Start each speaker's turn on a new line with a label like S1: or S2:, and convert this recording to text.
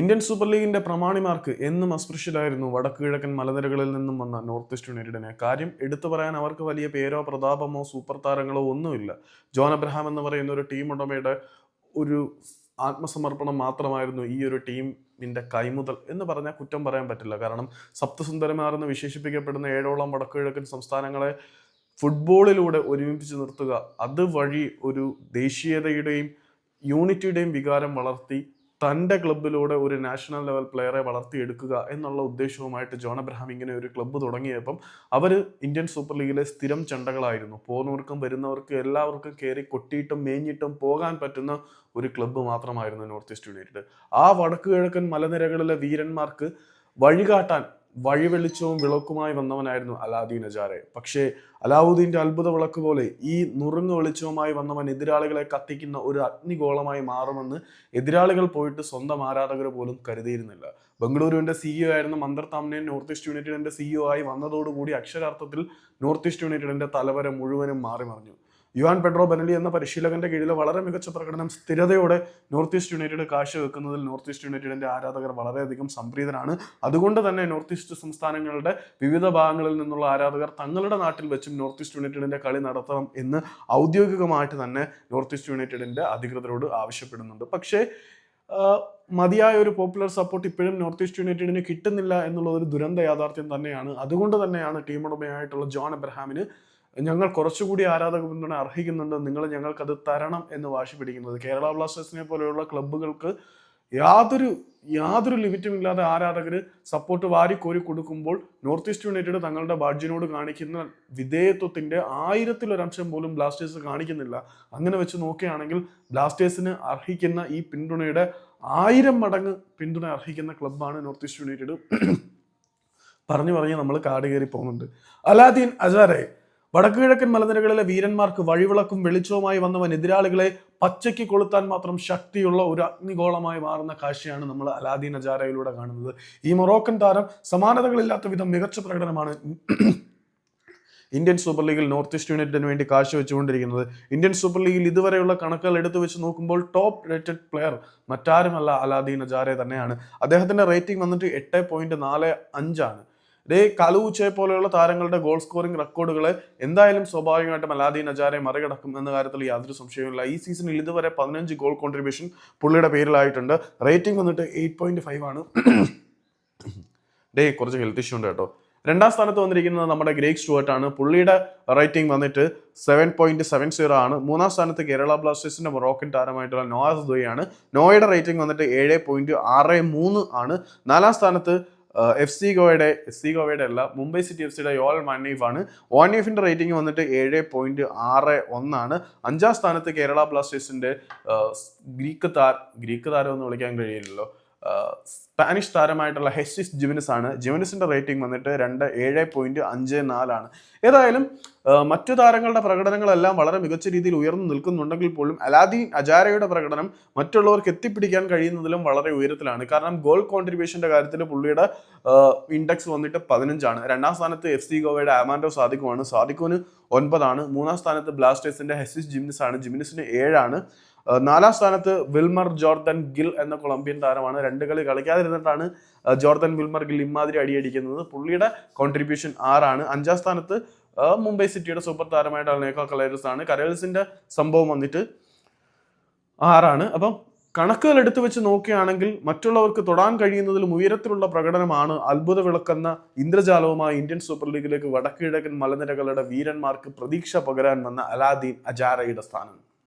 S1: Indian super ലീഗിന്റെ പ്രമാണിമാർക്ക് എന്നും അസ്പൃശ്യരായിരുന്നു. വടക്ക് കിഴക്കൻ മലനിരകളിൽ നിന്നും വന്ന നോർത്ത് ഈസ്റ്റ് യുണൈറ്റഡിനെ. കാര്യം എടുത്തു പറയാൻ അവർക്ക് വലിയ പേരോ പ്രതാപമോ സൂപ്പർ താരങ്ങളോ ഒന്നുമില്ല. ജോൺ അബ്രഹാം എന്ന് പറയുന്ന ഒരു ടീം ഉടമയുടെ ഒരു ആത്മസമർപ്പണം മാത്രമായിരുന്നു ഈ ഒരു ടീമിന്റെ കൈമുതൽ എന്ന് പറഞ്ഞാൽ കുറ്റം പറയാൻ പറ്റില്ല. കാരണം സപ്തസുന്ദരമാർ എന്ന് വിശേഷിപ്പിക്കപ്പെടുന്ന ഏഴോളം വടക്ക് കിഴക്കൻ സംസ്ഥാനങ്ങളെ ഫുട്ബോളിലൂടെ ഒരുമിപ്പിച്ച് നിർത്തുക അതുവഴി ഒരു ദേശീയതയുടെയും യൂണിറ്റിയുടെയും വികാരം വളർത്തി തന്റെ ക്ലബിലൂടെ ഒരു നാഷണൽ ലെവൽ പ്ലെയറെ വളർത്തിയെടുക്കുക എന്നുള്ള ഉദ്ദേശവുമായിട്ട് ജോൺ അബ്രഹാം ഇങ്ങനെ ഒരു ക്ലബ്ബ് തുടങ്ങിയപ്പം അവർ ഇന്ത്യൻ സൂപ്പർ ലീഗിലെ സ്ഥിരം ചണ്ടകളായിരുന്നു. പോകുന്നവർക്കും വരുന്നവർക്കും എല്ലാവർക്കും കയറി കൊട്ടിയിട്ടും മേഞ്ഞിട്ടും പോകാൻ പറ്റുന്ന ഒരു ക്ലബ്ബ് മാത്രമായിരുന്നു നോർത്ത് ഈസ്റ്റ് യുണൈറ്റഡ്. ആ വടക്കു കിഴക്കൻ മലനിരകളിലെ വീരന്മാർക്ക് വഴികാട്ടാൻ വഴിവെളിച്ചവും വിളക്കുമായി വന്നവനായിരുന്നു അലാദീൻ അജാറെ പക്ഷേ അലാവുദ്ദീന്റെ അത്ഭുത വിളക്ക് പോലെ ഈ നുറുങ്ങ് വെളിച്ചവുമായി വന്നവൻ എതിരാളികളെ കത്തിക്കുന്ന ഒരു അഗ്നിഗോളമായി മാറുമെന്ന് എതിരാളികൾ പോയിട്ട് സ്വന്തം ആരാധകർ പോലും കരുതിയിരുന്നില്ല. ബംഗളൂരുവിന്റെ സിഇഒ ആയിരുന്ന മന്ദർ താമനെ നോർത്ത് ഈസ്റ്റ് യുണൈറ്റഡിന്റെ സിഇഒ ആയി വന്നതോടുകൂടി അക്ഷരാർത്ഥത്തിൽ നോർത്ത് ഈസ്റ്റ് യുണൈറ്റഡിന്റെ തലവര മുഴുവനും മാറി മറിഞ്ഞു യുവാൻ പെഡ്രോ ബനലി എന്ന പരിശീലകന്റെ കീഴിൽ വളരെ മികച്ച പ്രകടനം സ്ഥിരതയോടെ നോർത്ത് ഈസ്റ്റ് യുണൈറ്റഡ് കാഴ്ചവെക്കുന്നതിൽ നോർത്ത് ഈസ്റ്റ് യുണൈറ്റഡിന്റെ ആരാധകർ വളരെയധികം സംപ്രീതരാണ് അതുകൊണ്ട് തന്നെ നോർത്ത് ഈസ്റ്റ് സംസ്ഥാനങ്ങളുടെ വിവിധ ഭാഗങ്ങളിൽ നിന്നുള്ള ആരാധകർ തങ്ങളുടെ നാട്ടിൽ വെച്ചും നോർത്ത് ഈസ്റ്റ് യുണൈറ്റഡിന്റെ കളി നടത്തണം എന്ന് ഔദ്യോഗികമായിട്ട് തന്നെ നോർത്ത് ഈസ്റ്റ് യുണൈറ്റഡിന്റെ അധികൃതരോട് ആവശ്യപ്പെടുന്നുണ്ട്. പക്ഷേ മതിയായ ഒരു പോപ്പുലർ സപ്പോർട്ട് ഇപ്പോഴും നോർത്ത് ഈസ്റ്റ് യുണൈറ്റഡിന് കിട്ടുന്നില്ല എന്നുള്ളത് ഒരു ദുരന്ത യാഥാർത്ഥ്യം തന്നെയാണ്. അതുകൊണ്ട് തന്നെയാണ് ടീമുടമയായിട്ടുള്ള ജോൺ എബ്രഹാമിന് ഞങ്ങൾ കുറച്ചുകൂടി ആരാധക പിന്തുണ അർഹിക്കുന്നുണ്ട്. നിങ്ങൾ ഞങ്ങൾക്കത് തരണം എന്ന് വാശി പിടിക്കുന്നത്. കേരള ബ്ലാസ്റ്റേഴ്സിനെ പോലെയുള്ള ക്ലബ്ബുകൾക്ക് യാതൊരു യാതൊരു ലിമിറ്റും ഇല്ലാതെ ആരാധകർ സപ്പോർട്ട് വാരി വാരിക്കോരി കൊടുക്കുമ്പോൾ നോർത്ത് ഈസ്റ്റ് യുണൈറ്റഡ് തങ്ങളുടെ ബാഡ്ജിനോട് കാണിക്കുന്ന വിധേയത്വത്തിന്റെ ആയിരത്തിലൊരംശം പോലും ബ്ലാസ്റ്റേഴ്സ് കാണിക്കുന്നില്ല. അങ്ങനെ വെച്ച് നോക്കുകയാണെങ്കിൽ ബ്ലാസ്റ്റേഴ്സിന് അർഹിക്കുന്ന ഈ പിന്തുണയുടെ ആയിരം മടങ്ങ് പിന്തുണ അർഹിക്കുന്ന ക്ലബ്ബാണ് നോർത്ത് ഈസ്റ്റ് യുണൈറ്റഡ്. പറഞ്ഞു പറഞ്ഞ് നമ്മൾ കാട് കയറി പോകുന്നുണ്ട്. അലാദീൻ അജാരെ വടക്കു കിഴക്കൻ മലനിരകളിലെ വീരന്മാർക്ക് വഴിവിളക്കും വെളിച്ചവുമായി വന്നവൻ എതിരാളികളെ പച്ചയ്ക്ക് കൊളുത്താൻ മാത്രം ശക്തിയുള്ള ഒരു അഗ്നിഗോളമായി മാറുന്ന കാഴ്ചയാണ് നമ്മൾ അലാദീൻ അജാരയിലൂടെ കാണുന്നത്. ഈ മൊറോക്കൻ താരം സമാനതകളില്ലാത്ത വിധം മികച്ച പ്രകടനമാണ് ഇന്ത്യൻ സൂപ്പർ ലീഗിൽ നോർത്ത് ഈസ്റ്റ് യുണൈറ്റഡിന് വേണ്ടി കാഴ്ചവെച്ചുകൊണ്ടിരിക്കുന്നത്. ഇന്ത്യൻ സൂപ്പർ ലീഗിൽ ഇതുവരെയുള്ള കണക്കുകൾ എടുത്തു വെച്ച് നോക്കുമ്പോൾ ടോപ്പ് റേറ്റഡ് പ്ലെയർ മറ്റാരുമല്ല അലാദീൻ അജാരെ തന്നെയാണ്. അദ്ദേഹത്തിന്റെ റേറ്റിംഗ് വന്നിട്ട് എട്ട് പോയിന്റ് നാല് അഞ്ചാണ്. ഇതേ കലൂച്ചെ പോലെയുള്ള താരങ്ങളുടെ ഗോൾ സ്കോറിംഗ് റെക്കോർഡുകളെ എന്തായാലും സ്വാഭാവികമായിട്ടും അലാദീൻ അജാരെ മറികടക്കും എന്ന കാര്യത്തിൽ യാതൊരു സംശയവുമില്ല. ഈ സീസണിൽ ഇതുവരെ പതിനഞ്ച് ഗോൾ കോൺട്രിബ്യൂഷൻ പുള്ളിയുടെ പേരിലായിട്ടുണ്ട്. റേറ്റിംഗ് വന്നിട്ട് എയ്റ്റ് പോയിന്റ് ഫൈവ് ആണ്. ഡേ കുറച്ച് ഹെൽത്ത് ഇഷ്യൂ ഉണ്ട് കേട്ടോ. രണ്ടാം സ്ഥാനത്ത് വന്നിരിക്കുന്നത് നമ്മുടെ ഗ്രേക്ക് സ്റ്റുവർട്ട് ആണ് പുള്ളിയുടെ റേറ്റിംഗ് വന്നിട്ട് സെവൻ പോയിന്റ് സെവൻ സീറോ ആണ്. മൂന്നാം സ്ഥാനത്ത് കേരള ബ്ലാസ്റ്റേഴ്സിന്റെ മൊറോക്കൻ താരമായിട്ടുള്ള നോയാസ് ദോയാണ് നോയുടെ റേറ്റിംഗ് വന്നിട്ട് ഏഴ് പോയിന്റ് ആറ് മൂന്ന് ആണ്. നാലാം സ്ഥാനത്ത് എഫ് സി ഗോയുടെ എഫ് സി ഗോവയുടെ അല്ല മുംബൈ സിറ്റി എഫ് സിയുടെ മാനീഫ് ആണ്. വാനീഫിന്റെ റേറ്റിംഗ് വന്നിട്ട് ഏഴ് പോയിന്റ് ആറ് ഒന്നാണ്. അഞ്ചാം സ്ഥാനത്ത് കേരള ബ്ലാസ്റ്റേഴ്സിന്റെ ഗ്രീക്ക് താർ ഗ്രീക്ക് താരം എന്ന് വിളിക്കാൻ കഴിയില്ലല്ലോ. സ്പാനിഷ് താരമായിട്ടുള്ള ഹെസിസ് ജിമിനസ് ആണ്. ജിമിനസിന്റെ റേറ്റിംഗ് വന്നിട്ട് രണ്ട് ഏഴ് പോയിന്റ് അഞ്ച് നാലാണ് ഏതായാലും മറ്റു താരങ്ങളുടെ പ്രകടനങ്ങളെല്ലാം വളരെ മികച്ച രീതിയിൽ ഉയർന്നു നിൽക്കുന്നുണ്ടെങ്കിൽ പോലും അലാദീൻ അജാരയുടെ പ്രകടനം മറ്റുള്ളവർക്ക് എത്തിപ്പിടിക്കാൻ കഴിയുന്നതിലും വളരെ ഉയരത്തിലാണ്. കാരണം ഗോൾ കോൺട്രിബ്യൂഷന്റെ കാര്യത്തിൽ പുള്ളിയുടെ ഇൻഡെക്സ് വന്നിട്ട് പതിനഞ്ചാണ് രണ്ടാം സ്ഥാനത്ത് എഫ് സി ഗോവയുടെ ആമാൻഡോ സാദിഖുമാണ് സാദിഖുവിന് ഒൻപതാണ് മൂന്നാം സ്ഥാനത്ത് ബ്ലാസ്റ്റേഴ്സിന്റെ ഹെസിസ് ജിമിനസ് ആണ്. ജിമിനിസിന് ഏഴാണ് നാലാം സ്ഥാനത്ത് വിൽമർ ജോർദൻ ഗിൽ എന്ന കൊളംബിയൻ താരമാണ്. രണ്ട് കളി ആ, ജോർദൻ വിൽമർ ഗിൽ ഇമാതിരി അടിയടിക്കുന്നത്. പുള്ളിയുടെ കോൺട്രിബ്യൂഷൻ ആറാണ്. അഞ്ചാം സ്ഥാനത്ത് മുംബൈ സിറ്റിയുടെ സൂപ്പർ താരമായിട്ട് അൽനേക്ക കലേഴ്സ് ആണ് കലേഴ്സിന്റെ സംഭവം വന്നിട്ട് ആറാണ്. അപ്പം കണക്കുകൾ എടുത്തു വെച്ച് നോക്കുകയാണെങ്കിൽ മറ്റുള്ളവർക്ക് തൊടാൻ കഴിയുന്നതിലും ഉയരത്തിലുള്ള പ്രകടനമാണ് അത്ഭുത വിളക്കുന്ന ഇന്ദ്രജാലവുമായി ഇന്ത്യൻ സൂപ്പർ ലീഗിലേക്ക് വടക്കിഴക്കൻ മലനിരകളുടെ വീരന്മാർക്ക് പ്രതീക്ഷ പകരാൻ വന്ന അലാദീൻ അജാരയുടെ സ്ഥാനം.